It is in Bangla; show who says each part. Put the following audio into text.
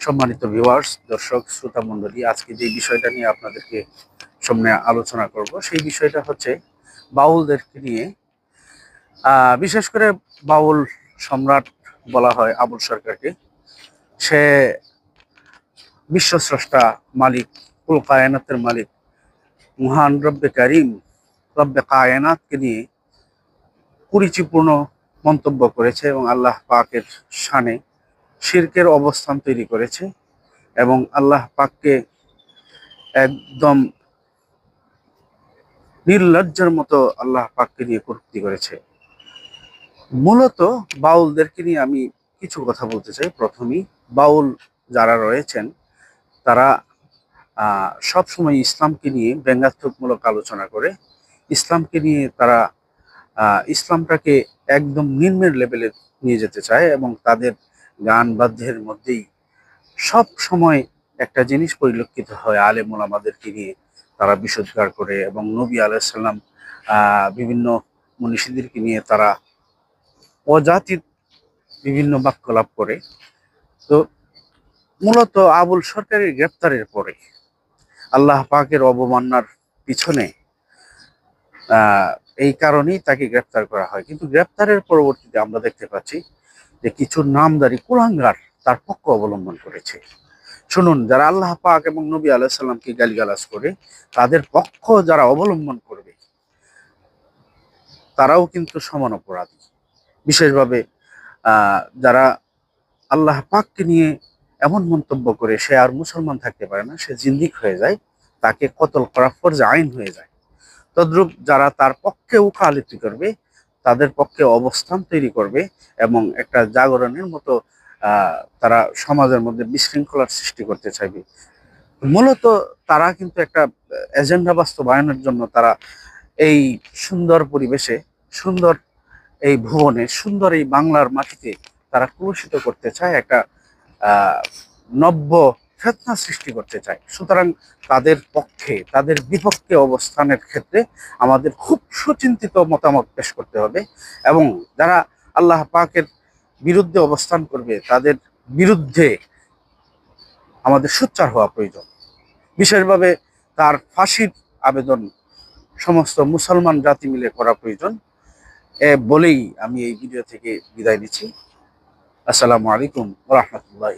Speaker 1: সম্মানিত ভিউয়ার্স দর্শক, শ্রোতা মণ্ডলী, আজকে যে বিষয়টা নিয়ে আপনাদেরকে সামনে আলোচনা করব, সেই বিষয়টা হচ্ছে বাউলদেরকে নিয়ে। বিশেষ করে বাউল সম্রাট বলা হয় আবুল সরকারকে। সে বিশ্বস্রষ্টা মালিক, কুল কায়নাতের মালিক, মহান রব্বে কারিম, রব্বে কায়নাতকে নিয়ে কুরুচিপূর্ণ মন্তব্য করেছে এবং আল্লাহ পাকের শানে শিরকের অবস্থান তৈরি করেছে এবং আল্লাহ পাককে একদম নির্লজ্জের মতো আল্লাহ পাককে নিয়ে কটূক্তি করেছে। মূলত বাউলদেরকে নিয়ে আমি কিছু কথা বলতে চাই। প্রথমেই, বাউল যারা রয়েছেন, তারা সবসময় ইসলামকে নিয়ে ব্যঙ্গাত্মকমূলক আলোচনা করে, ইসলামকে নিয়ে তারা ইসলামটাকে একদম নিম্নের লেভেলে নিয়ে যেতে চায় এবং তাদের গান বাদ্যের মধ্যেই সব সময় একটা জিনিস পরিলক্ষিত হয় আলেম ওলামাদেরকে নিয়ে। তারা বিশুদ্ধার করে এবং নবী আলাইসাল্লাম বিভিন্ন মনীষীদেরকে নিয়ে তারা অজাতির বিভিন্ন বাক্য লাভ করে। তো মূলত আবুল সরকারের গ্রেপ্তারের পরে আল্লাহ পাকের অবমাননার পিছনে এই কারণেই তাকে গ্রেপ্তার করা হয়। কিন্তু গ্রেপ্তারের পরবর্তীতে আমরা দেখতে পাচ্ছি যে কিছু নামদারি কুলাঙ্গার তার পক্ষ অবলম্বন করেছে। শুনুন, যারা আল্লাহ পাক এবং নবী আলাইসাল্লামকে গালিগালাজ করে, তাদের পক্ষ যারা অবলম্বন করবে, তারাও কিন্তু সমান অপরাধী। বিশেষভাবে যারা আল্লাহ পাককে নিয়ে এমন মন্তব্য করে, সে আর মুসলমান থাকতে পারে না, সে জিন্দিক হয়ে যায়, তাকে কতল করা ফরজ আইন হয়ে যায়। তদ্রূপ যারা তার পক্ষে উকালিতি করবে, তাদের পক্ষে অবস্থান তৈরি করবে এবং একটা জাগরণের মতো তারা সমাজের মধ্যে বিশৃঙ্খলার সৃষ্টি করতে চাইবে। মূলত তারা কিন্তু একটা এজেন্ডা বাস্তবায়নের জন্য তারা এই সুন্দর পরিবেশে, সুন্দর এই ভুবনে, সুন্দর এই বাংলার মাটিতে তারা কলুষিত করতে চায় একটা নব্য ফেতনা সৃষ্টি করতে চায়। সুতরাং তাদের পক্ষে, তাদের বিপক্ষে অবস্থানের ক্ষেত্রে আমাদের খুব সুচিন্তিত মতামত পেশ করতে হবে এবং যারা আল্লাহ পাকের বিরুদ্ধে অবস্থান করবে, তাদের বিরুদ্ধে আমাদের সোচ্চার হওয়া প্রয়োজন। বিশেষভাবে তার ফাঁসির আবেদন সমস্ত মুসলমান জাতি মিলে করা প্রয়োজন। এ বলেই আমি এই ভিডিও থেকে বিদায় নিচ্ছি। আসসালামু আলাইকুম রহমতুল্লাহ